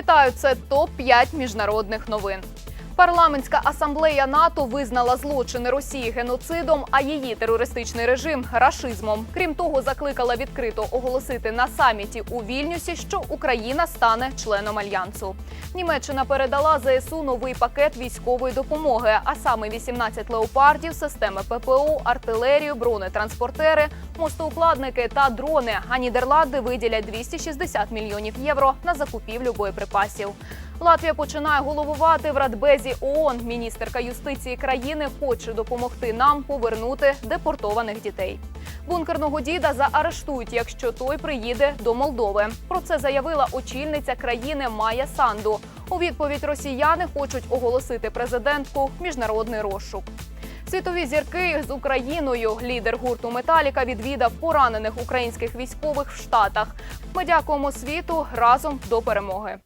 Вітаю! Це топ 5 міжнародних новин. Парламентська асамблея НАТО визнала злочини Росії геноцидом, а її терористичний режим рашизмом. Крім того, закликала відкрито оголосити на саміті у Вільнюсі, що Україна стане членом альянсу. Німеччина передала ЗСУ новий пакет військової допомоги, а саме 18 леопардів, системи ППО, артилерію, бронетранспортери, мостоукладники та дрони. А Нідерланди виділять 260 мільйонів євро на закупівлю боєприпасів. Латвія починає головувати в Радбезі ООН. Міністерка юстиції країни хоче допомогти нам повернути депортованих дітей. Бункерного діда заарештують, якщо той приїде до Молдови. Про це заявила очільниця країни Майя Санду. У відповідь росіяни хочуть оголосити президентку міжнародний розшук. Світові зірки з Україною. Лідер гурту Металіка відвідав поранених українських військових в Штатах. Ми дякуємо світу разом до перемоги.